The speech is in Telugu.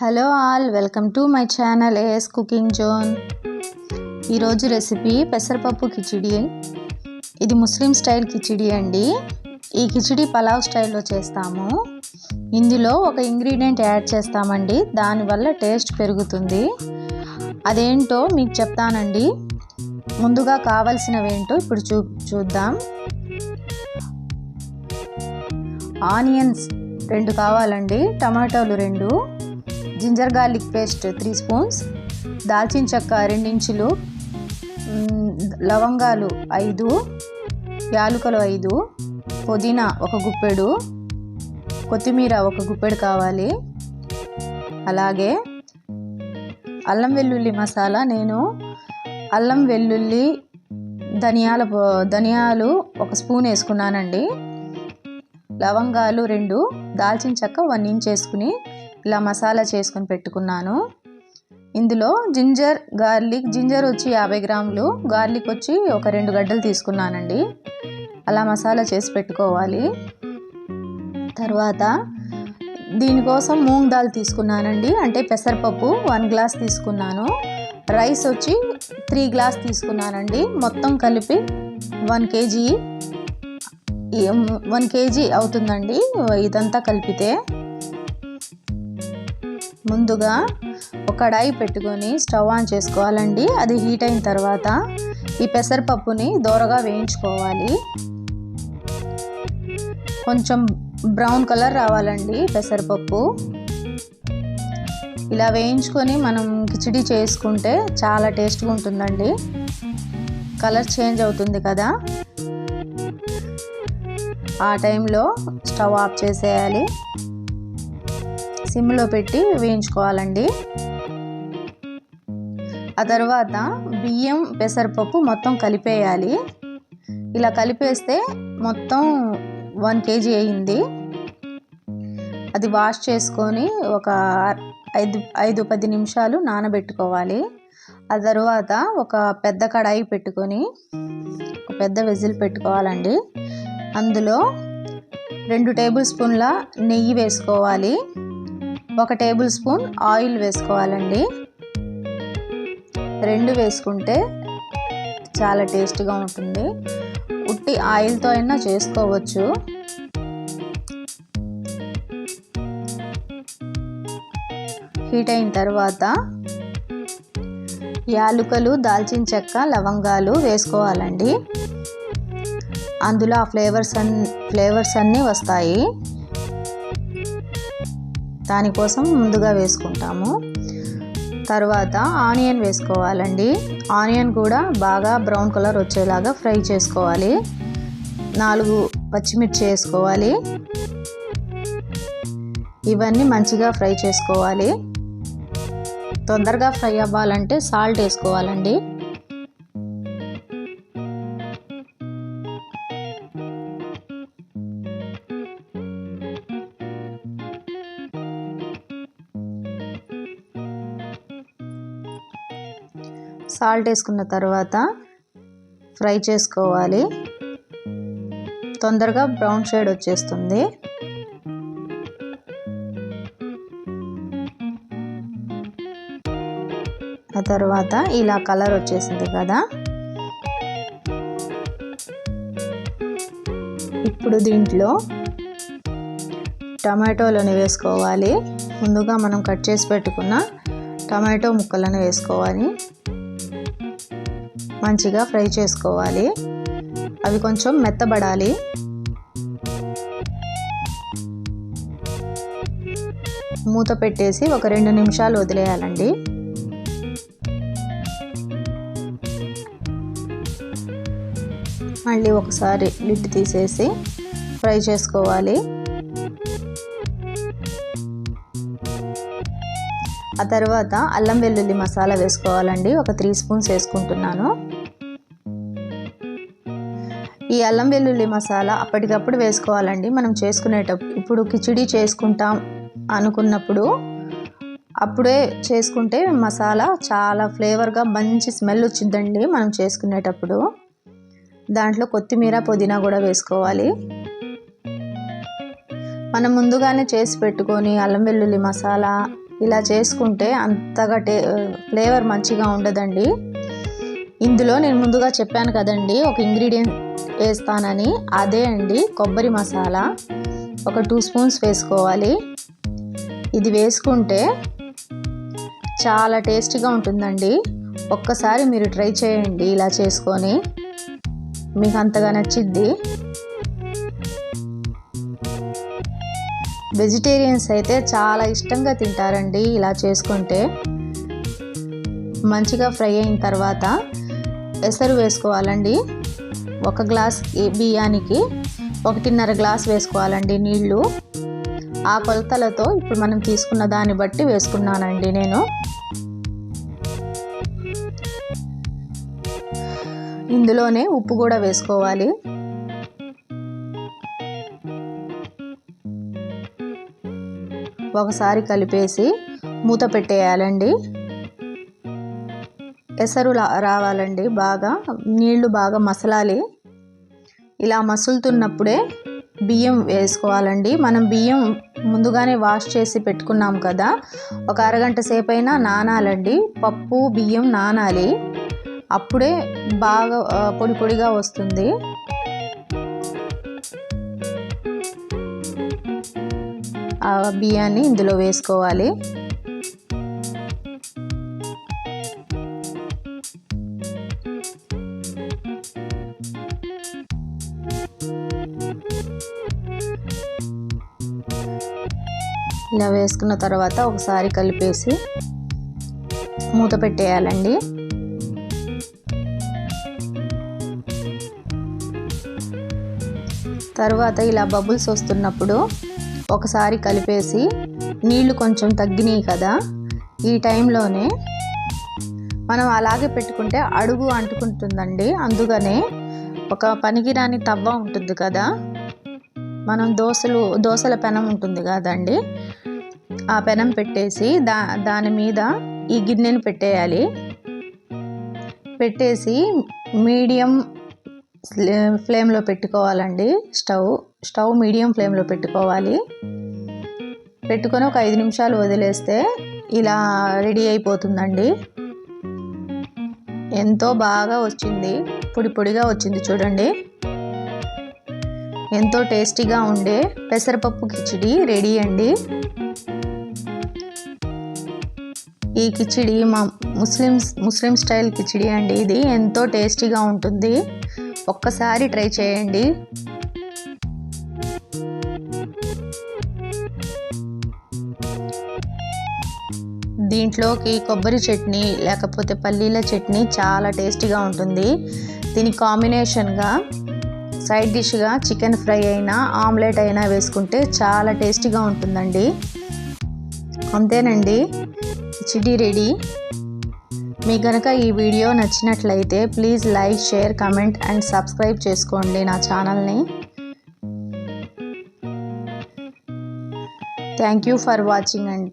Hello all welcome to my channel AS cooking zone ఈరోజు రెసిపీ పెసరపప్పు కిచిడి. ఇది ముస్లిం స్టైల్ కిచిడి అండి. ఈ కిచిడి పలావ్ స్టైల్లో చేస్తాము. ఇందులో ఒక ఇంగ్రీడియంట్ యాడ్ చేస్తామండి. దానివల్ల టేస్ట్ పెరుగుతుంది. అదేంటో మీకు చెప్తానండి. ముందుగా కావలసినవేంటో ఇప్పుడు చూ చూద్దాం. ఆనియన్స్ రెండు కావాలండి టమాటోలు రెండు. Ginger garlic paste three spoons దాల్చిన చెక్క రెండించులు లవంగాలు ఐదు యాలుకలు ఐదు పుదీనా ఒక గుప్పెడు కొత్తిమీర ఒక గుప్పెడు కావాలి. అలాగే అల్లం వెల్లుల్లి మసాలా నేను అల్లం వెల్లుల్లి ధనియాల ధనియాలు ఒక స్పూన్ వేసుకున్నానండి. లవంగాలు రెండు దాల్చిన చెక్క వన్ ఇంచ్ వేసుకుని ఇలా మసాలా చేసుకుని పెట్టుకున్నాను. ఇందులో జింజర్ గార్లిక్ జింజర్ వచ్చి యాభై గ్రాములు గార్లిక్ వచ్చి ఒక రెండు గడ్డలు తీసుకున్నానండి. అలా మసాలా చేసి పెట్టుకోవాలి. తర్వాత దీనికోసం మూంగ్ దాల్ తీసుకున్నానండి. అంటే పెసరపప్పు వన్ గ్లాస్ తీసుకున్నాను. రైస్ వచ్చి త్రీ గ్లాస్ తీసుకున్నానండి. మొత్తం కలిపి వన్ కేజీ వన్ కేజీ అవుతుందండి ఇదంతా కలిపితే. ముందుగా ఒక కడాయి పెట్టుకొని స్టవ్ ఆన్ చేసుకోవాలండి. అది హీట్ అయిన తర్వాత ఈ పెసరపప్పుని దోరగా వేయించుకోవాలి. కొంచెం బ్రౌన్ కలర్ రావాలండి పెసరపప్పు. ఇలా వేయించుకొని మనం కిచిడి చేసుకుంటే చాలా టేస్ట్గా ఉంటుందండి. కలర్ చేంజ్ అవుతుంది కదా. ఆ టైంలో స్టవ్ ఆఫ్ చేసేయాలి. సిమ్లో పెట్టి వేయించుకోవాలండి. ఆ తర్వాత బియ్యం పెసరపప్పు మొత్తం కలిపేయాలి. ఇలా కలిపేస్తే మొత్తం వన్ కేజీ అయింది. అది వాష్ చేసుకొని ఒక ఐదు ఐదు పది నిమిషాలు నానబెట్టుకోవాలి. ఆ తర్వాత ఒక పెద్ద కడాయి పెట్టుకొని ఒక పెద్ద వెజిల్ పెట్టుకోవాలండి. అందులో రెండు టేబుల్ స్పూన్ల నెయ్యి వేసుకోవాలి. ఒక టేబుల్ స్పూన్ ఆయిల్ వేసుకోవాలండి. రెండు వేసుకుంటే చాలా టేస్ట్గా ఉంటుంది. ఉట్టి ఆయిల్తో అయినా చేసుకోవచ్చు. హీట్ అయిన తర్వాత యాలుకలు దాల్చిన చెక్క లవంగాలు వేసుకోవాలండి. అందులో ఆ ఫ్లేవర్స్ అన్ ఫ్లేవర్స్ అన్నీ వస్తాయి. దానికోసం ముందుగా వేసుకుంటాము. తర్వాత ఆనియన్ వేసుకోవాలండి. ఆనియన్ కూడా బాగా బ్రౌన్ కలర్ వచ్చేలాగా ఫ్రై చేసుకోవాలి. నాలుగు పచ్చిమిర్చి వేసుకోవాలి. ఇవన్నీ మంచిగా ఫ్రై చేసుకోవాలి. తొందరగా ఫ్రై అవ్వాలంటే సాల్ట్ వేసుకోవాలండి. సాల్ట్ వేసుకున్న తర్వాత ఫ్రై చేసుకోవాలి. తొందరగా బ్రౌన్ షేడ్ వచ్చేస్తుంది. ఆ తర్వాత ఇలా కలర్ వచ్చేసింది కదా. ఇప్పుడు దీంట్లో టమాటోలను వేసుకోవాలి. ముందుగా మనం కట్ చేసి పెట్టుకున్న టమాటో ముక్కలను వేసుకోవాలి. మంచిగా ఫ్రై చేసుకోవాలి. అవి కొంచెం మెత్తబడాలి. మూత పెట్టేసి ఒక రెండు నిమిషాలు వదిలేయాలండి. మళ్ళీ ఒకసారి లిడ్ తీసేసి ఫ్రై చేసుకోవాలి. ఆ తర్వాత అల్లం వెల్లుల్లి మసాలా వేసుకోవాలండి. ఒక త్రీ స్పూన్స్ వేసుకుంటున్నాను. ఈ అల్లం వెల్లుల్లి మసాలా అప్పటికప్పుడు వేసుకోవాలండి. మనం చేసుకునేటప్పుడు ఇప్పుడు కిచిడి చేసుకుంటాం అనుకున్నప్పుడు అప్పుడే చేసుకుంటే మసాలా చాలా ఫ్లేవర్గా మంచి స్మెల్ వచ్చిందండి మనం చేసుకునేటప్పుడు. దాంట్లో కొత్తిమీర పుదీనా కూడా వేసుకోవాలి. మనం ముందుగానే చేసి పెట్టుకొని అల్లం వెల్లుల్లి మసాలా ఇలా చేసుకుంటే అంతగా టే ఫ్లేవర్ మంచిగా ఉండదండి. ఇందులో నేను ముందుగా చెప్పాను కదండి ఒక ఇంగ్రీడియంట్ వేస్తానని అదే అండి కొబ్బరి మసాలా. ఒక టూ స్పూన్స్ వేసుకోవాలి. ఇది వేసుకుంటే చాలా టేస్టీగా ఉంటుందండి. ఒక్కసారి మీరు ట్రై చేయండి ఇలా చేసుకొని. మీకు అంతగా నచ్చిద్ది. వెజిటేరియన్స్ అయితే చాలా ఇష్టంగా తింటారండి ఇలా చేసుకుంటే. మంచిగా ఫ్రై అయిన తర్వాత ఎసరు వేసుకోవాలండి. ఒక గ్లాస్ బియ్యానికి ఒకటిన్నర గ్లాస్ వేసుకోవాలండి నీళ్ళు. ఆ కొలతలతో ఇప్పుడు మనం తీసుకున్న దాన్ని బట్టి వేసుకున్నానండి నేను. ఇందులోనే ఉప్పు కూడా వేసుకోవాలి. ఒకసారి కలిపేసి మూత పెట్టేయాలండి. ఎసరు రావాలండి బాగా. నీళ్ళు బాగా మసలాలి. ఇలా మసులుతున్నప్పుడే బియ్యం వేసుకోవాలండి. మనం బియ్యం ముందుగానే వాష్ చేసి పెట్టుకున్నాం కదా. ఒక అరగంట సేపు అయినా నానాలండి. పప్పు బియ్యం నానాలి. అప్పుడే బాగా పొడి పొడిగా వస్తుంది. ఆ బియ్యాన్ని ఇందులో వేసుకోవాలి. ఇలా వేసుకున్న తర్వాత ఒకసారి కలిపేసి మూత పెట్టేయాలండి. తర్వాత ఇలా బబుల్స్ వస్తున్నప్పుడు ఒకసారి కలిపేసి నీళ్ళు కొంచెం తగ్గినాయి కదా ఈ టైంలోనే మనం అలాగే పెట్టుకుంటే అడుగు అంటుకుంటుందండి. అందుకనే ఒక పనికిరాని తవ్వ ఉంటుంది కదా మనం దోశలు దోశల పెనం ఉంటుంది కదండి. ఆ పెనం పెట్టేసి దా దాని మీద ఈ గిన్నెను పెట్టేయాలి. పెట్టేసి మీడియం ఫ్లేమ్లో పెట్టుకోవాలండి. స్టవ్ స్టవ్ మీడియం ఫ్లేమ్లో పెట్టుకోవాలి. పెట్టుకొని ఒక ఐదు నిమిషాలు వదిలేస్తే ఇలా రెడీ అయిపోతుందండి. ఎంతో బాగా వచ్చింది పొడి పొడిగా వచ్చింది చూడండి. ఎంతో టేస్టీగా ఉండే పెసరపప్పు కిచిడి రెడీ అండి. ఈ కిచిడి మా ముస్లిమ్స్ ముస్లిం స్టైల్ కిచిడి అండి ఇది. ఎంతో టేస్టీగా ఉంటుంది. ఒక్కసారి ట్రై చేయండి. దీంట్లోకి కొబ్బరి చట్నీ లేకపోతే పల్లీల చట్నీ చాలా టేస్టీగా ఉంటుంది. దీని కాంబినేషన్గా సైడ్ డిష్గా చికెన్ ఫ్రై అయినా ఆమ్లెట్ అయినా వేసుకుంటే చాలా టేస్టీగా ఉంటుందండి. అంతేనండి. చిడి రెడీ. మీకు కనుక ఈ వీడియో నచ్చినట్లయితే please like share comment and subscribe చేసుకోండి నా ఛానల్ని. Thank you for watching and